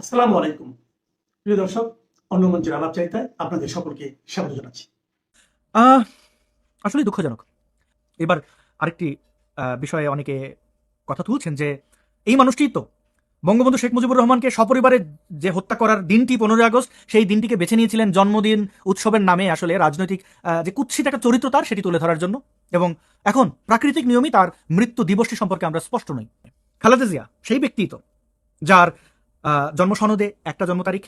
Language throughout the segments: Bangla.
আসসালামু আলাইকুম। প্রিয় দর্শক, অন্য মঞ্চের আলাপ চাইতায় আপনাদের সকলকে স্বাগত জানাচ্ছি। আসলে দুঃখজনক। এবার আরেকটি বিষয়ে অনেকে কথা তুলছেন যে, এই মানুষটি তো বঙ্গবন্ধু শেখ মুজিবুর রহমানকে সপরিবারে যে হত্যা করার দিনটি পনেরোই আগস্ট, সেই দিনটিকে বেছে নিয়েছিলেন জন্মদিন উৎসবের নামে আসলে রাজনৈতিক যে কুৎসিত একটা চরিত্র তার, সেটি তুলে ধরার জন্য। এবং এখন প্রাকৃতিক নিয়মই তার মৃত্যু দিবসটি সম্পর্কে আমরা স্পষ্ট নই। খালেদা জিয়া, সেই ব্যক্তি তো, যার জন্ম সনদে একটা জন্ম তারিখ,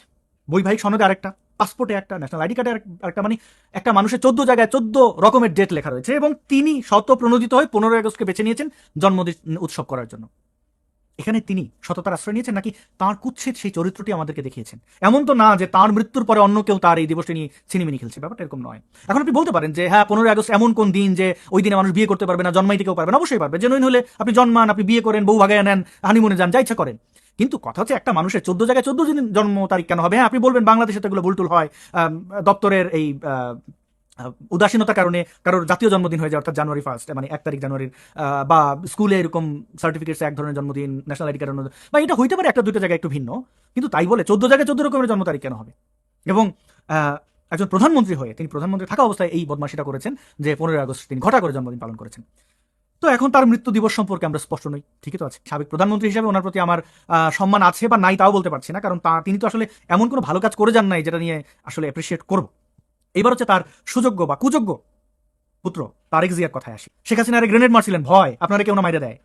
বৈবাহিক সনদে আরেকটা, পাসপোর্টে একটা ন্যাশনাল আইডি কার্ডে আরেকটা মানে একটা মানুষের চোদ্দ জায়গায় চোদ্দ রকমের ডেট লেখা রয়েছে এবং তিনি শত প্রণোদিত হয়ে পনেরোই আগস্টকে বেছে নিয়েছেন জন্মদিন উৎসব করার জন্য। এখানে তিনি সততার আশ্রয় নিয়েছেন নাকি তাঁর কুৎসিত সেই চরিত্রটি আমাদেরকে দেখিয়েছেন। এমন তো না যে তার মৃত্যুর পরে অন্য কেউ তার এই দিবসটি নিয়ে ছিনিমিনি খেলছে, ব্যাপারটা এরকম নয়। এখন আপনি বলতে পারেন যে হ্যাঁ পনেরোই আগস্ট এমন কোন দিন যে ওই দিনে মানুষ বিয়ে করতে পারবে না, জন্মাইতে কেউ পারবে না, অবশ্যই পারবে। জেনুইন হলে আপনি জন্মান, আপনি বিয়ে করেন, বউ ভাগায় নেন হানিমুনে যান, যা ইচ্ছা করেন। কিন্তু কথা হচ্ছে একটা মানুষের চোদ্দ জায়গায় চোদ্দ দিন জন্ম তারিখ কেন হবে? হ্যাঁ আপনি বলবেন বাংলাদেশে তো এগুলো ভুলটুল হয়। দপ্তরের এই উদাসীনতার কারণে কারোর জাতীয় জন্মদিন হয়ে যায়, অর্থাৎ জানুয়ারি ফার্স্ট মানে এক তারিখ জানুয়ারির বা স্কুলে এরকম সার্টিফিকেটস এক ধরনের জন্মদিন ন্যাশনাল আইডি কার্ড বা এটা হইতে পারে একটা দুটো জায়গায় একটু ভিন্ন, কিন্তু তাই বলে চোদ্দ জায়গায় চোদ্দ রকমের জন্ম তারিখ কেন হবে? এবং একজন প্রধানমন্ত্রী হয়ে, তিনি প্রধানমন্ত্রী থাকা অবস্থায় এই বদমাশিটা করেছেন যে পনেরোই আগস্ট তিনি ঘটা করে জন্মদিন পালন করেছেন। তো এখন তার মৃত্যু দিবস সম্পর্কে আমরা স্পষ্ট নই, ঠিকই তো আছে? সাবেক প্রধানমন্ত্রী হিসেবে ওনার প্রতি আমার সম্মান আছে বা নাই তাও বলতে পারছি না, কারণ তা, তিনি তো আসলে এমন কোনো ভালো কাজ করে যান নাই যেটা নিয়ে আসলে অ্যাপ্রিসিয়েট করব। এবার হচ্ছে তার সুযোগ্য বা কুযোগ্য পুত্র, তারেক জিয়ার কথায় আসি। শেখ হাসিনা আরে গ্রেনেড মারছিলেন, ভয়, আপনারা কেউ না মাইরে দেয়।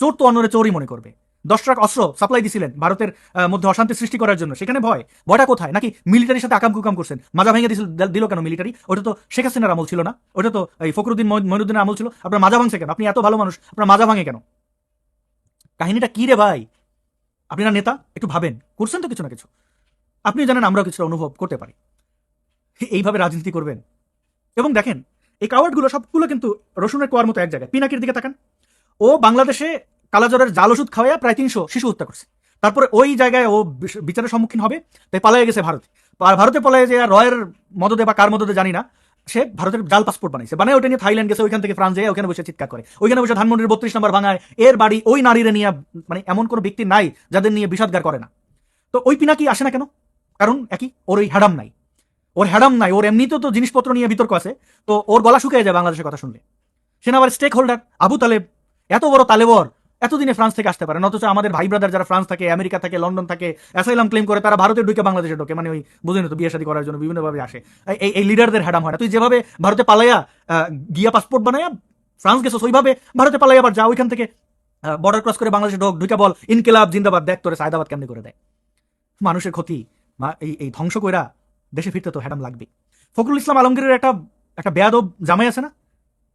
চোর তো অন্যরে চোরই মনে করবে। দশ ট্রাক অস্ত্র সাপ্লাই দিছিলেন ভারতের মধ্যে অশান্তি সৃষ্টি করার জন্য। সেখানে ভয়। ভয়টা কোথায়? নাকি মিলিটারির সাথে আকাম কুকাম করছেন? মাজা ভেঙে দিল কেন মিলিটারি ওটা তো শেখ হাসিনার আমল ছিল না। ওটা তো, এই ফখরুদ্দিন মঈনুদ্দিনের আমল ছিল। আপনার মাজা ভাঙছে কেন? আপনি এত ভালো মানুষ, আপনার মাজা ভাঙে কেন? কাহিনীটা কি রে ভাই? আপনি না নেতা? একটু ভাবেন। করছেন তো কিছু না কিছু। আপনি জানেন আমরাও কিছুটা অনুভব করতে পারি। এইভাবে রাজনীতি করবেন। এবং দেখেন, এই কাওয়ার্ডগুলো সবগুলো কিন্তু রসুনের কোয়ার মতো এক জায়গায়। পিনাকির দিকে তাকান। ও বাংলাদেশে কালাজ্বরের জাল ওষুধ খাওয়াইয়া প্রায় তিনশো শিশু হত্যা করছে। তারপরে ওই জায়গায় ও বিচারের সম্মুখীন হবে, তাই পালাই গেছে ভারতে। আর ভারতে পালাই যে রয়ের মদদে বা কার মদদে জানি না, সে ভারতের জাল পাসপোর্ট বানাইছে। বানায় ওটা নিয়ে থাইল্যান্ড গেছে, ওইখান থেকে ফ্রান্স যায় ওখানে বসে চিৎকার করে। ওইখানে বসে ধানমন্ডির বত্রিশ নম্বর ভাঙায় এর বাড়ি ওই নারীরে নিয়ে মানে এমন কোনো ব্যক্তি নাই যাদের নিয়ে বিষাদগার করে না। তো ওই পিনাকি আসে না কেন? কারণ একই, ওর ওই হ্যাডাম নাই। ওর হ্যাডাম নাই, ওর এমনিতেও তো জিনিসপত্র নিয়ে বিতর্ক আছে, তো ওর গলা শুকিয়ে যায় বাংলাদেশের কথা শুনলে। সে না আবার স্টেক হোল্ডার আবু তালেব, এত বড় তালেবর এতদিনে ফ্রান্স থেকে আসতে পারে না। অথচ আমাদের ভাই ব্রাদার যারা ফ্রান্স থাকে, আমেরিকা থাকে, লন্ডন থাকে অ্যাসাইলাম ক্লেম করে তারা ভারতে ঢুকে বাংলাদেশে ঢোকে। মানে ওই বুঝেন তো বিয়ে করার জন্য বিভিন্নভাবে আসে। এই- এই লিডারদের হ্যাডাম হয় না। তুই যেভাবে ভারতে পালাইয়া গিয়া পাসপোর্ট বানাইয়া, ফ্রান্স গেছো ওইভাবে ভারতে পালাইয়া আবার যা, ওইখান থেকে বর্ডার ক্রস করে বাংলাদেশে ঢোক ঢুকে বল, ইনকিলাব, জিন্দাবাদ, দেখ তোরে সায়দাবাদ কেমনি করে দেয়। মানুষের ক্ষতি এই এই ধ্বংস কইরা দেশে ফিরতে তো হ্যাডাম লাগবে ফখরুল ইসলাম আলমগীরের একটা একটা বেয়াদব জামাই আছে না?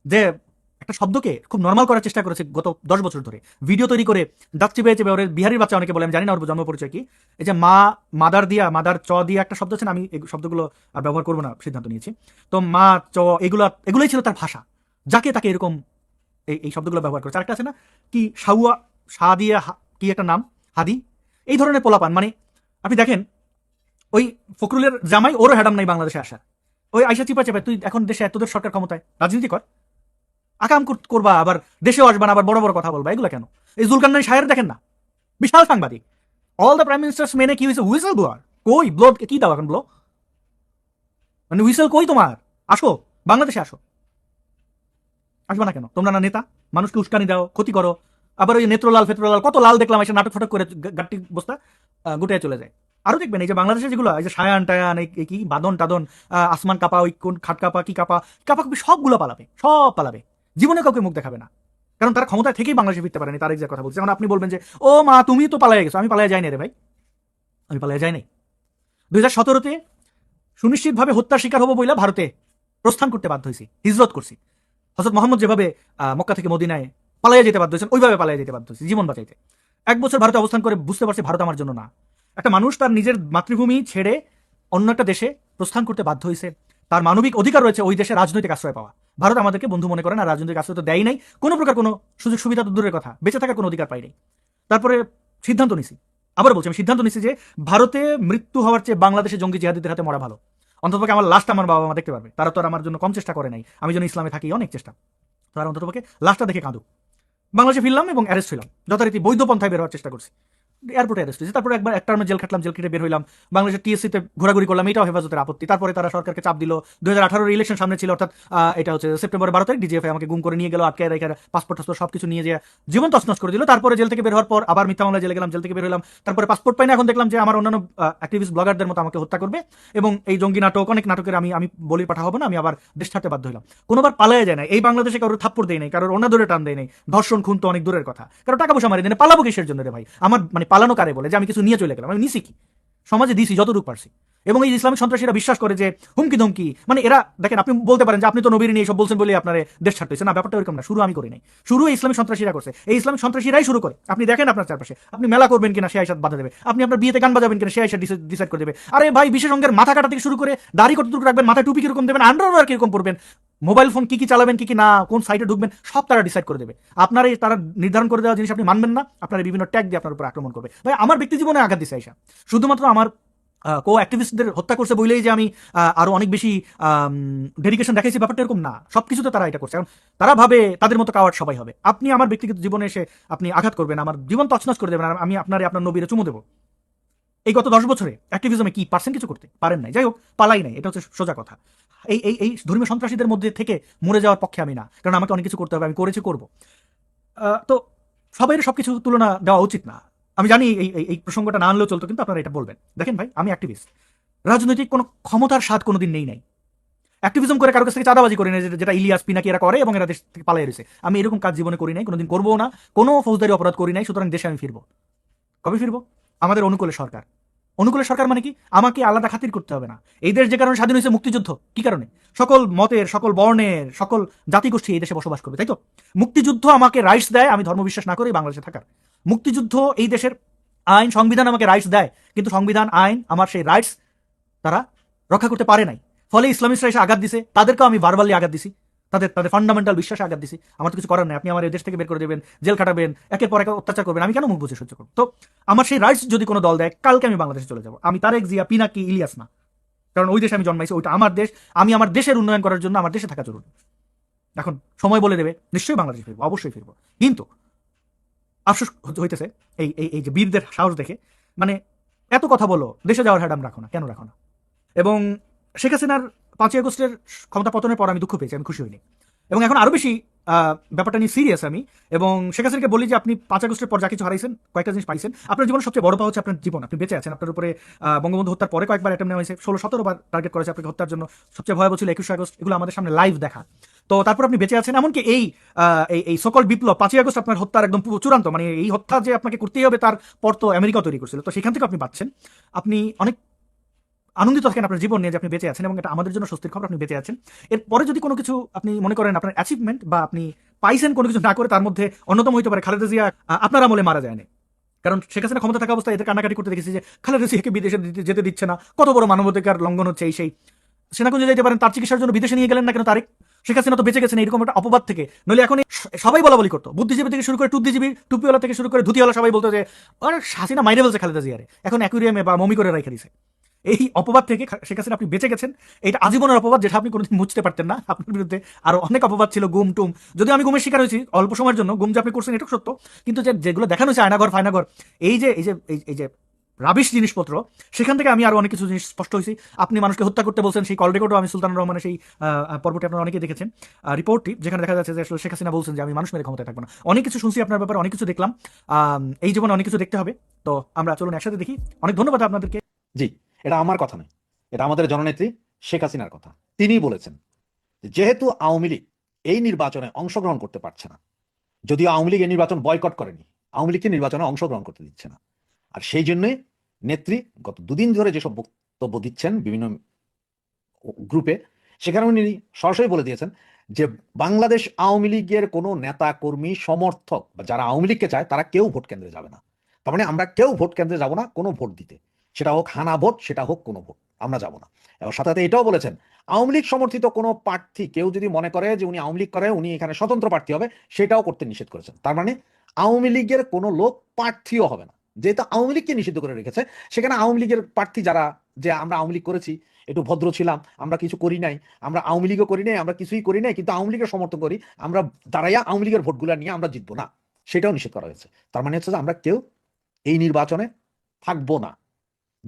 যে একটা শব্দকে খুব নর্মাল করার চেষ্টা করেছে গত দশ বছর ধরে। ভিডিও তৈরি করে দাঁত চিপে চেপে ওর বিহারির বাচ্চা অনেকে বলে, আমি জানি না ওর জন্ম পরিচয় কি। এই যে মা, মাদার দিয়া, মাদার চ দিয়া একটা শব্দ আছে না, আমি এই শব্দগুলো আর ব্যবহার করব না, সিদ্ধান্ত নিয়েছি। তো মা, চ, এগুলো, এগুলোই ছিল তার ভাষা, যাকে তাকে এরকম এই এই শব্দগুলো ব্যবহার করেছে। আরেকটা আছে না, কি সাউয়া সা দিয়া কি একটা নাম, হাদি, এই ধরনের পোলাপান মানে আপনি দেখেন, ওই ফখরুলের জামাই, ওরও হ্যাডাম নাই বাংলাদেশে আসা। ওই আইসা চিপা চেপে, তুই এখন দেশে এতদের সরকার ক্ষমতায়, রাজনীতি কর। আকাম করবা, আবার দেশেও আসবা না, আবার বড় বড় কথা বলবা, এগুলো কেন? এই জুলকান্নাই সাহের দেখেন না? বিশাল সাংবাদিক। অল দ্য প্রাইম মিনিস্টার্স মেনে কি হয়েছে? হুইসেল ব্লোয়ার কই? ব্লো কি দাও এখন ব্লো মানে হুইসেল কই তোমার? আসো, বাংলাদেশে আসো। আসবা না কেন? তোমরা না নেতা? মানুষকে উস্কানি দাও, ক্ষতি করো। আবার ওই নেত্রলাল, ফেত্রলাল, কত লাল দেখলাম, এসে নাটক ফাটক করে গা- গাট্টি বস্তা গুটিয়ে চলে যায়। আরও দেখবেন, এই যে বাংলাদেশে যেগুলো, এই যে সায়ান টায়ান, এই কি? বাদন টাদন আসমান কাপা ওই কোন খাট কাপা, কি কাপা কাপি, সবগুলো পালাবে, সব পালাবে। জীবনে কাউকে মুখ দেখাবে না। কারণ তারা ক্ষমতায় থেকেই বাংলাদেশে ফিরতে পারেনি, তার যে কথা বলছে। এখন আপনি বলবেন যে, ও মা, তুমি তো পালাই গেছো, আমি পালাই যাইনি রে ভাই। আমি পালাই যাই নাই। দুই হাজার সতেরোতে সুনিশ্চিতভাবে হত্যার শিকার হব বইলা ভারতে প্রস্থান করতে বাধ্য হয়েছি হিজরত করছি। হজরত মোহাম্মদ যেভাবে মক্কা থেকে মদিনায় পালাইয়া যেতে বাধ্য হয়েছেন, ওইভাবে পালাইয়া যেতে বাধ্য হয়েছি, জীবন বাঁচাইতে। এক বছর ভারতে অবস্থান করে বুঝতে পারছি ভারত আমার জন্য না। একটা মানুষ তার নিজের মাতৃভূমি ছেড়ে অন্য একটা দেশে প্রস্থান করতে বাধ্য হয়েছে তার মানবিক অধিকার রয়েছে ওই দেশে রাজনৈতিক আশ্রয় পাওয়া। ভারত আমাদেরকে বন্ধু মনে করে না, রাজনৈতিক আশ্রয় তো দেয় নাই। কোনো প্রকার কোনো সুযোগ সুবিধা তো দূরের কথা, বেঁচে থাকার কোনো অধিকার পাই নাই। তারপরে সিদ্ধান্ত নিছি। আবার বলছি, আমি সিদ্ধান্ত নিছি যে ভারতে মৃত্যু হওয়ার চেয়ে বাংলাদেশে জঙ্গি জিহাদিদের হাতে মরা ভালো। অন্ততপক্ষে আমার লাস্ট আমার বাবা মা দেখতে পারবে। তারা তো আমার জন্য কম চেষ্টা করে নাই। আমি যেন ইসলামে থাকি, অনেক চেষ্টা। তারা অন্ততপক্ষে লাস্টটা দেখে কাঁদুক। বাংলাদেশে ফিরলাম এবং অ্যারেস্ট হইলাম। যথারীতি বৈধ পন্থায় বের হওয়ার চেষ্টা করছি। এয়ারপোর্টে অ্যারেস্ট হয়েছি। তারপরে একবার একটা জেল খাটলাম, জেল কেটে বের হইলাম। বাংলাদেশের টিএসসিতে ঘোরাঘুরি করলাম এটাও হেফাজতের আপত্তি। তারপরে তারা সরকারকে চাপ দিল। দুই হাজার ইলেকশন সামনে ছিল, অর্থাৎ এটা হচ্ছে সেপ্টেম্বর বারো তারিখ ডিজিএফআই আমাকে গুম করে নিয়ে গেল আটকে রেখে পাসপোর্ট টাসপোর্ট সব কিছু নিয়ে যে জীবন তছনছ করে দিল। তারপরে জেল থেকে বের হওয়ার পর আবার মিথ্যা মামলা জেলে গেলাম, জেল থেকে বের হলাম তারপরে পাসপোর্ট পাই না, এখন দেখলাম যে আমার অন্যান্য অ্যাক্টিভিস্ট ব্লগারদের মতো আমাকে হত্যা করবে। এবং এই জঙ্গি নাটক, অনেক নাটকের আমি আমি বলি পাঠা হব না, আমি আবার দেশ ছাড়তে বাধ্য হলাম কোনোবার পালায় যায় না এই বাংলাদেশে কারোর থাপ্পড় দেয় নাই, কারোর অন্য দূরে টান দেয় নাই। ধর্ষণ, খুন তো অনেক দূরের কথা। কারও টাকা পয়সা মারি দেয় পালাবো কিসের জন্য রে ভাই? আমার মানে পালানো কারে বলে যে আমি কিছু নিয়ে চলে গেলাম, আমি নিছি কি? সমাজে দিছি, যতটুকু পারছি। এবং এই ইসলামিক সন্ত্রাসীরা বিশ্বাস করে যে হুমকি ধমকি মানে এরা, দেখেন, আপনি বলতে পারেন যে আপনি তো নবীর নিয়ে সব বলছেন বলে আপনার দেশ ছাড়তে হয়েছে। না, ব্যাপারটা এরকম না, শুরু আমি করি নাই। শুরু ইসলামিক সন্ত্রাসীরা করছে। এই ইসলামিক সন্ত্রাসীরাই শুরু করে। আপনি দেখেন আপনার চারপাশে, আপনি মেলা করবেন কিনা সে আইসাদ বাধা দেবে। আপনি আপনার বিয়েতে গান বাজাবেন কিনা সে আইসাদ ডিসাইড করে দেবে। আরে ভাই বিশেষ অঙ্গের মাথা কাটা থেকে শুরু করে, দাড়ি কতটুকু রাখবেন, মাথায় টুপি কীরকম দেবেন আন্ডারওয়্যার কীরকম পরবেন মোবাইল ফোন কি কি চালাবেন, কি কি না, কোন সাইটে ঢুকবেন, সব তারা ডিসাইড করে দেবে। আপনার এই, তারা নির্ধারণ করে দেওয়া জিনিস আপনি মানবেন না, আপনার বিভিন্ন ট্যাগ দিয়ে আপনার উপর আক্রমণ করবে। ভাই, আমার ব্যক্তি জীবনে আঘাত দিছে আইসা শুধুমাত্র আমার কো অ্যাক্টিভিস্টদের হত্যা করছে বলেই যে আমি আরও অনেক বেশি ডেডিকেশন দেখাইছি, ব্যাপারটা এরকম না। সবকিছুতে তারা এটা করছে। তারা ভাবে তাদের মতো কাওয়ার সবাই হবে। আপনি আমার ব্যক্তিগত জীবনে এসে আপনি আঘাত করবেন, আমার জীবন তছনছ করে দেবেন আমি আপনার আপনার নবীরে চুমু দেবো। এই গত দশ বছরে অ্যাক্টিভিজমে কি পারছেন কিছু করতে? পারেন নাই। যাই হোক, পালাই নাই, এটা হচ্ছে সোজা কথা। এই এই এই ধর্মীয় সন্ত্রাসীদের মধ্যে থেকে মরে যাওয়ার পক্ষে আমি না, কারণ আমাকে অনেক কিছু করতে হবে, আমি করেছি, করব। তো সবাই সবকিছু তুলনা দেওয়া উচিত না। আমি জানি এই, এই- প্রসঙ্গটা না আনলেও চলতো, কিন্তু আপনারা এটা বলবেন। দেখেন ভাই, আমি অ্যাক্টিভিস্ট রাজনৈতিক কোনো ক্ষমতার স্বাদ কোনোদিন নেই নাই। অ্যাক্টিভিজম করে কারও কাছ থেকে চাঁদাবাজি করি না যেটা- যেটা ইলিয়াস পিনাকি এরা করে এবং এরা দেশ থেকে পালাই রয়েছে আমি এরকম কাজ জীবনে করি নাই, কোনোদিন করব না, কোনো ফৌজদারি অপরাধ করি নাই, সুতরাং দেশে আমি ফিরবো। কবে ফিরবো? আমাদের অনুকূলে সরকার। অনুকূলে সরকার মানে কি? আমাকে আলাদা খাতির করতে হবে না। এই দেশ যে কারণে স্বাধীন হয়েছে মুক্তিযুদ্ধ, কি কারণে? সকল মতের, সকল বর্ণের, সকল জাতিগোষ্ঠী এই দেশে বসবাস করবে, তাই তো? মুক্তিযুদ্ধ আমাকে রাইটস দেয়, আমি ধর্ম বিশ্বাস না করে বাংলাদেশে থাকার। মুক্তিযুদ্ধ এই দেশের আইন, সংবিধান আমাকে রাইটস দেয়, কিন্তু সংবিধান, আইন আমার সেই রাইটস তারা রক্ষা করতে পারে নাই। ফলে ইসলামিস্টরা এসে আঘাত দিছে, তাদেরকেও আমি বারবারলি আঘাত দিছি। তাদের তাদের ফান্ডামেন্টাল বিশ্বাসে আঘাত দিছি। আমার তো কিছু করার নেই। আপনি আমার এই দেশ থেকে বের করে দেবেন, জেল খাটাবেন, একের পর এক অত্যাচার করবেন। আমি কেন মুখ বুঝে সহ্য করব? তো আমার সেই রাইটস যদি কোনো দল দেয়, কালকে আমি বাংলাদেশে চলে যাব। আমি তারেক জিয়া, পিনাকি, ইলিয়াস না। কারণ ওই দেশে আমি জন্মাইছি, ওইটা আমার দেশ। আমি আমার দেশের উন্নয়ন করার জন্য আমার দেশে থাকা জরুরি। এখন সময় বলে দেবে, নিশ্চয়ই বাংলাদেশে ফিরবো, অবশ্যই ফিরবো। কিন্তু আফসোস হইতেছে, এই এই এই যে বীরদের সাহস দেখে মানে এত কথা বলো, দেশে যাওয়ার হ্যাডাম রাখো না, কেন রাখো না? এবং শেখ হাসিনার পাঁচই আগস্টের ক্ষমতা পতনের পর আমি দুঃখ পেয়েছি, আমি খুশি হইনি। এবং এখন আরও বেশি ব্যাপারটা নিয়ে সিরিয়াস আমি। এবং শেখ হাসিনাকে বলি যে আপনি পাঁচ আগস্টের পর যা কিছু হারাইছেন, কয়েকটা জিনিস পাইছেন, আপনার জীবনের সবচেয়ে বড় হচ্ছে আপনার জীবন, আপনি বেঁচে আছেন, আপনার উপরে বঙ্গবন্ধু হত্যার পরে কয়েকবার অ্যাটেম্প নেওয়া হয়েছে, ষোলো সতেরো বার টার্গেট করেছে আপনাকে হত্যার জন্য, সবচেয়ে ভয়াবহ ছিল একুশে আগস্ট, এগুলো আমাদের সামনে লাইভ দেখা। তো তারপর আপনি বেঁচে আছেন, এমনকি এই এই সকল বিপ্লব, পাঁচই আগস্ট আপনার হত্যার একদম চূড়ান্ত মানে এই হত্যা যে আপনাকে করতেই হবে, তার পর তো আমেরিকা তৈরি করছিল। তো সেখান থেকে আপনি পাচ্ছেন আপনি অনেক আনন্দিত থাকেন আপনার জীবন নিয়ে যে আপনি বেঁচে আছেন এবং এটা আমাদের জন্য স্বস্তির খবর, আপনি বেঁচে আছেন। এরপরে যদি কোনো কিছু আপনি মনে করেন আপনার অ্যাচিভমেন্ট বা আপনি পাইছেন কোনো কিছু না করে তার মধ্যে অন্যতম হইতে পারে খালেদা জিয়া আপনার আমলে মারা যায়নি কারণ শেখ হাসিনা ক্ষমতা থাকা অবস্থায় এদের কান্নাকাটি করতে দেখেছি যে খালেদা জিয়াকে বিদেশে যেতে দিচ্ছে না। কত বড় মানবাধিকার লঙ্ঘন হচ্ছে এই সেই। সেনাকুঞ্জে যেতে পারেন, তার চিকিৎসার জন্য বিদেশে নিয়ে গেলেন না কেন তারিখ শেখ হাসিনা তো বেঁচে গেছেন, এরকম একটা অপবাদ থেকে। নইলে এখন সবাই বলা বলি করতো। বুদ্ধিজীবী থেকে শুরু করে টুদ্দিজীবী টুপিওয়ালা থেকে শুরু করে ধুতিওয়ালা সবাই বলতো যে, আরে হাসিনা মাইরে বলছে খালেদা জিয়ারে। এখন অ্যাকুরিয়ামে বা মমি করে রেখে দিছে। এই অপবাদ থেকে শেখ হাসিনা আপনি বেঁচে গেছেন। এটা আজীবনের অপবাদ যেটা আপনি কোনোদিন মুছতে পারতেন না। আপনার বিরুদ্ধে আরও অনেক অপবাদ ছিল, গুম টুম। যদিও আমি গুমের শিকার হয়েছি অল্প সময়ের জন্য, গুম যে আপনি করছেন এটা সত্য। কিন্তু যে যেগুলো দেখানো হয়েছে আয়নাঘর ফায়নাঘর এই যে এই যে এই- যে রাবিশ জিনিসপত্র, সেখান থেকে আমি আরও অনেক কিছু জিনিস স্পষ্ট হয়েছি। আপনি মানুষকে হত্যা করতে বলছেন, সেই কল রেকর্ডও আমি সুলতান রহমানের সেই পর্বটি আপনারা অনেকে দেখেছেন। রিপোর্টটি, যেখানে দেখা যাচ্ছে যে আসলে শেখ হাসিনা বলছেন যে আমি মানুষ মেরে ক্ষমতায় থাকব না। অনেক কিছু শুনছি আপনার ব্যাপারে, অনেক কিছু দেখলাম। এই জীবনে অনেক কিছু দেখতে হবে। তো আমরা চলুন একসাথে দেখি। অনেক ধন্যবাদ আপনাদেরকে। জি। এটা আমার কথা নয়। এটা আমাদের জননেত্রী শেখ হাসিনার কথা। তিনিই বলেছেন যেহেতু আওয়ামী লীগ এই নির্বাচনে অংশগ্রহণ করতে পারছে না, যদিও আওয়ামী লীগ এই নির্বাচন বয়কট করেনি, আওয়ামী লীগকে নির্বাচনে অংশগ্রহণ করতে দিচ্ছে না। আর সেই জন্যই নেত্রী গত দুদিন ধরে যেসব বক্তব্য দিচ্ছেন বিভিন্ন গ্রুপে সেখানে উনি সরাসরি বলে দিয়েছেন যে বাংলাদেশ আওয়ামী লীগের কোনো নেতা, কর্মী, সমর্থক বা যারা আওয়ামী লীগকে চায়, তারা কেউ ভোট কেন্দ্রে যাবে না। তার মানে আমরা কেউ ভোট কেন্দ্রে যাব না, কোনো ভোট দিতে। সেটা হোক হানা ভোট, সেটা হোক কোনো ভোট, আমরা যাব না। এবং সাথে সাথে এটাও বলেছেন, আওয়ামী লীগ সমর্থিত কোনো প্রার্থী কেউ যদি মনে করে যে উনি আওয়ামী লীগ করে, উনি এখানে স্বতন্ত্র প্রার্থী হবে, সেটাও করতে নিষেধ করেছেন। তার মানে আওয়ামী লীগের কোনো লোক প্রার্থীও হবে না। যেহেতু আওয়ামী লীগকে নিষিদ্ধ করে রেখেছে, সেখানে আওয়ামী লীগের প্রার্থী যারা, যে আমরা আওয়ামী লীগ করেছি, একটু ভদ্র ছিলাম, আমরা কিছু করি নাই, আমরা আওয়ামী লীগও করি নাই, আমরা কিছুই করি নাই, কিন্তু আওয়ামী লীগের সমর্থন করি, আমরা দাঁড়াইয়া আওয়ামী লীগের ভোটগুলো নিয়ে আমরা জিতবো না, সেটাও নিষেধ করা হয়েছে। তার মানে হচ্ছে যে আমরা কেউ এই নির্বাচনে থাকব না।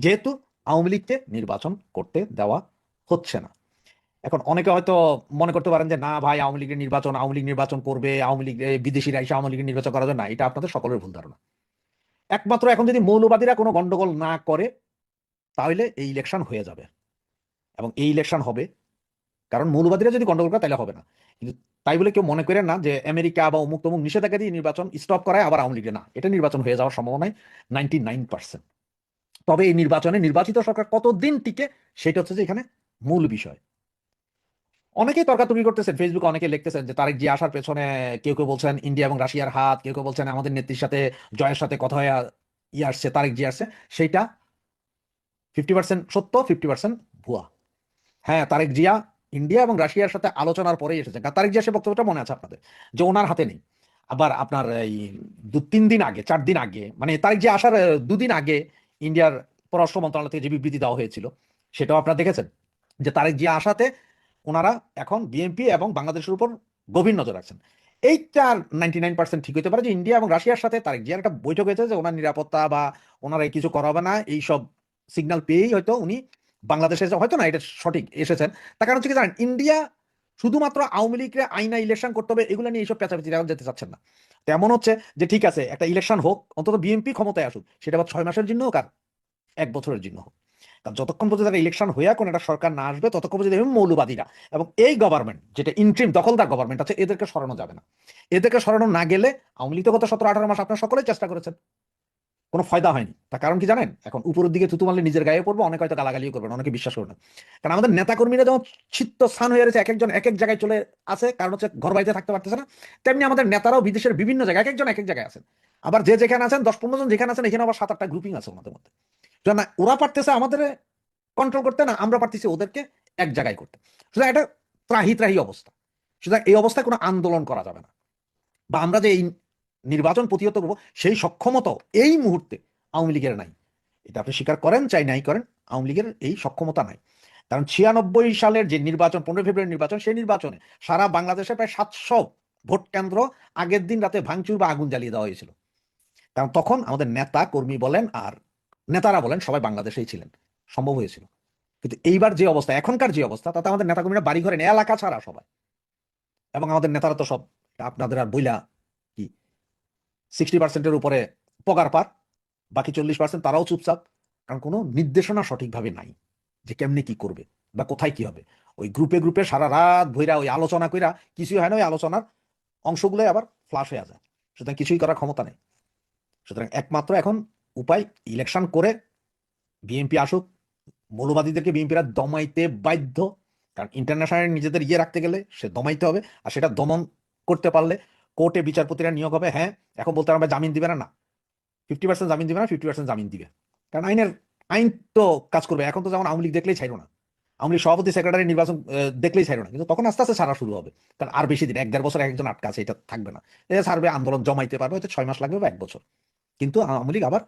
যেহেতু আওয়ামী লীগকে নির্বাচন করতে দেওয়া হচ্ছে না। এখন অনেকে হয়তো মনে করতে পারেন যে, না ভাই, আওয়ামী লীগের নির্বাচন, আওয়ামী লীগ নির্বাচন করবে, আওয়ামী লীগ বিদেশিরা এসে আওয়ামী লীগের নির্বাচন করা যায় না, এটা আপনাদের সকলের ভুল ধারণা। একমাত্র এখন যদি মৌলবাদীরা কোনো গন্ডগোল না করে, তাহলে এই ইলেকশন হয়ে যাবে। এবং এই ইলেকশন হবে। কারণ মৌলবাদীরা যদি গন্ডগোল করে, তাহলে হবে না। কিন্তু তাই বলে কেউ মনে করেন না যে, আমেরিকা বা অমুক তমুক নিষেধাজ্ঞা দিয়ে নির্বাচন স্টপ করায় আবার আওয়ামী লীগে না, এটা নির্বাচন হয়ে যাওয়ার সম্ভাবনায় নাইনটি নাইন পার্সেন্ট তবে এই নির্বাচনে নির্বাচিত সরকার কতদিন টিকে সেটা হচ্ছে যে এখানে মূল বিষয়। অনেকেই তর্কাতর্কি করতেছেন ফেসবুকে অনেকে লিখতেছেন যে তারেক জি আসার পেছনে কেউ কেউ বলছেন ইন্ডিয়া এবং রাশিয়ার হাত, কেউ কেউ বলছেন আমাদের নেত্রীর সাথে, জয়ের সাথে কথা হয়ে ইয়ে আসছে, তারেক জি আসছে। সেইটা ফিফটি পার্সেন্ট সত্য ফিফটি পার্সেন্ট ভুয়া। হ্যাঁ তারেক জিয়া ইন্ডিয়া এবং রাশিয়ার সাথে আলোচনার পরেই এসেছেন তারেক জিয়া সে বক্তব্যটা মনে আছে আপনাদের, যে ওনার হাতে নেই। আবার আপনার এই দু তিন দিন আগে, চার দিন আগে মানে তারেক জিয়া আসার, দুদিন আগে ইন্ডিয়ার পররাষ্ট্র মন্ত্রণালয় থেকে যে বিবৃতি দেওয়া হয়েছিল, সেটাও আপনারা দেখেছেন, যে তারেক জিয়া আসাতে ওনারা এখন বিএনপি এবং বাংলাদেশের উপর গভীর নজর রাখছেন। এইটা নাইনটি নাইন পার্সেন্ট ঠিক হতে পারে যে ইন্ডিয়া এবং রাশিয়ার সাথে তারেক জিয়ার একটা বৈঠক হয়েছে যে ওনার নিরাপত্তা বা ওনারা কিছু করা হবে না এইসব সিগন্যাল পেয়েই হয়তো উনি বাংলাদেশে হয়তো না, এটা সঠিক এসেছেন। তার কারণ হচ্ছে কি জানেন, ইন্ডিয়া শুধুমাত্র আওয়ামী লীগের আইনা ইলেকশন করতে হবে, এগুলো নিয়ে এইসব পেঁচাপেচি যেতে চাচ্ছেন না। তেমন হচ্ছে যে ঠিক আছে, একটা ইলেকশন হোক, অন্তত বিএনপি ক্ষমতায় আসুক, সেটা আবার ছয় মাসের জন্য হোক আর এক বছরের জন্য হোক। কারণ যতক্ষণ পর্যন্ত একটা ইলেকশন হইয়া কোনো একটা সরকার না আসবে, ততক্ষণ পর্যন্ত মৌলবাদীরা এবং এই গভর্নমেন্ট যেটা ইন্ট্রিম দখলদার গভর্নমেন্ট আছে, এদেরকে সরানো যাবে না। এদেরকে সরানো না গেলে আওয়ামী লীগ গত সতেরো আঠারো মাস আপনার সকলেই চেষ্টা করেছেন। কোনো ফায়দা হয়নি। তার কারণ কি জানেন? এখন উপরের দিকে থুতু মারলে নিজের গায়ে পড়ব, অনেকে হয়তো গালাগালিও করবেন, অনেকে বিশ্বাস করবেন। কারণ আমাদের নেতাকর্মীরা যেমন ছিত্ত স্থান হয়ে রয়েছে এক একজন এক এক জায়গায় চলে আসে কারণ হচ্ছে ঘর বাড়িতে থাকতে পারতেছে না, তেমনি আমাদের নেতারাও বিদেশের বিভিন্ন জায়গায় এক একজন এক এক জায়গায় আছেন। আবার যে যেখানে আছেন, দশ পনেরো জন যেখানে আছেন, এখানে আবার সাত আটটা গ্রুপিং আছে ওনাদের মধ্যে। না ওরা পারতেছে আমাদের কন্ট্রোল করতে, না আমরা পারতেছি ওদেরকে এক জায়গায় করতে। সুতরাং এটা ত্রাহি ত্রাহি অবস্থা। সুতরাং এই অবস্থায় কোনো আন্দোলন করা যাবে না। বা আমরা যে এই নির্বাচন প্রতিহত করব, সেই সক্ষমতা এই মুহূর্তে আওয়ামী লীগের নাই। এটা আপনি স্বীকার করেন, চাই নাই করেন, আওয়ামী লীগের এই সক্ষমতা নাই। কারণ ছিয়ানব্বই সালের যে নির্বাচন পনেরো ফেব্রুয়ারি নির্বাচন, সেই নির্বাচনে সারা বাংলাদেশে প্রায় সাতশো ভোট কেন্দ্র আগের দিন রাতে ভাঙচুর বা আগুন জ্বালিয়ে দেওয়া হয়েছিল। কারণ তখন আমাদের নেতা, কর্মী বলেন আর নেতারা বলেন সবাই বাংলাদেশেই ছিলেন। সম্ভব হয়েছিল। কিন্তু এইবার যে অবস্থা, এখনকার যে অবস্থা, তাতে আমাদের নেতাকর্মীরা বাড়ি ঘরে এলাকা ছাড়া সবাই। এবং আমাদের নেতারা তো সব, আপনাদের আর বইলা সিক্সটি পার্সেন্টের উপরে পগার পার, বাকি চল্লিশ পার্সেন্ট তারাও চুপচাপ, কারণ কোনো নির্দেশনা সঠিকভাবে নাই যে কেমনে কি করবে বা কোথায় কি হবে। ওই গ্রুপে গ্রুপে সারা রাত ভৈরা ওই আলোচনা কইরা কিছুই হয় না, ওই আলোচনার অংশগুলোই আবার ফ্লাশ হয়ে যায়। সুতরাং কিছুই করার ক্ষমতা নেই। সুতরাং একমাত্র এখন উপায় ইলেকশন করে বিএনপি আসুক, মৌলবাদীদেরকে বিএনপিরা দমাইতে বাধ্য, কারণ ইন্টারন্যাশনাল নিজেদের ইয়ে রাখতে গেলে সে দমাইতে হবে, আর সেটা দমন করতে পারলে কোর্টে বিচারপতিরা নিয়োগ হবে হ্যাঁ এখন বলতে আমরা জামিন দিবে না না। ফিফটি পার্সেন্ট জামিন দিবে না ফিফটি পার্সেন্ট জামিন দিবে। কারণ আইনের, আইন তো কাজ করবে, এখন তো যেমন আওয়ামী লীগ দেখলেই ছাইরো না। আওয়ামী লীগ সভাপতি, সেক্রেটারি নির্বাচন দেখলেই ছাইরো না, কিন্তু তখন আস্তে আস্তে ছাড়া শুরু হবে। কারণ আর বেশি দিন, এক দেড় বছর একজন আটকা আছে, এটা থাকবে না। এটা ছাড়বে, আন্দোলন জমাইতে পারবে, হয়তো ছয় মাস লাগবে বা এক বছর। কিন্তু আওয়ামী লীগ আবার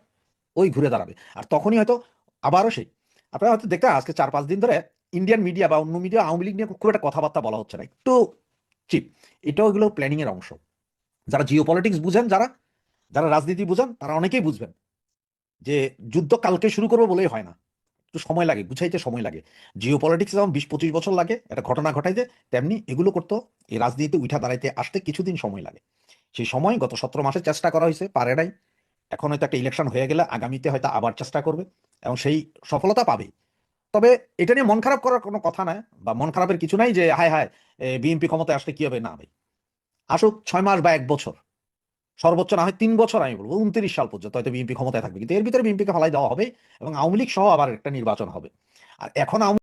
ওই ঘুরে দাঁড়াবে। আর তখনই হয়তো আবারও সেই। আপনারা হয়তো দেখতে আজকে চার পাঁচ দিন ধরে ইন্ডিয়ান মিডিয়া বা অন্য মিডিয়া আওয়ামী লীগ নিয়ে খুব একটা কথাবার্তা বলা হচ্ছে না, একটু চিপ এটাও এগুলো প্ল্যানিং এর অংশ। যারা জিও পলিটিক্স বুঝেন, যারা যারা রাজনীতি বুঝেন, তারা অনেকেই বুঝবেন যে যুদ্ধ কালকে শুরু করব বলেই হয় না। একটু সময় লাগে বুঝাইতে সময় লাগে। জিও পলিটিক্স যেমন বিশ পঁচিশ বছর লাগে, একটা ঘটনা ঘটাইতে তেমনি এগুলো করতো এই রাজনীতিতে উঠা দাঁড়াইতে আসতে কিছুদিন সময় লাগে। সেই সময় গত সতেরো মাসে চেষ্টা করা হয়েছে, পারে নাই। এখন হয়তো একটা ইলেকশন হয়ে গেলে আগামীতে হয়তো আবার চেষ্টা করবে এবং সেই সফলতা পাবে। তবে এটা নিয়ে মন খারাপ করার কোনো কথা নয় বা মন খারাপের কিছু নাই যে হায় হায় বিএনপি ক্ষমতায় আসলে কি হবে? না ভাই। আসুক ছয় মাস বা এক বছর। সর্বোচ্চ না হয় তিন বছর আমি বলব, উনত্রিশ সাল পর্যন্ত। হয়তো বিএনপি ক্ষমতায় থাকবে, কিন্তু এর ভিতরে বিএনপিকে ফলাই দেওয়া হবে এবং আওয়ামী লীগ সহ আবার একটা নির্বাচন হবে। আর এখন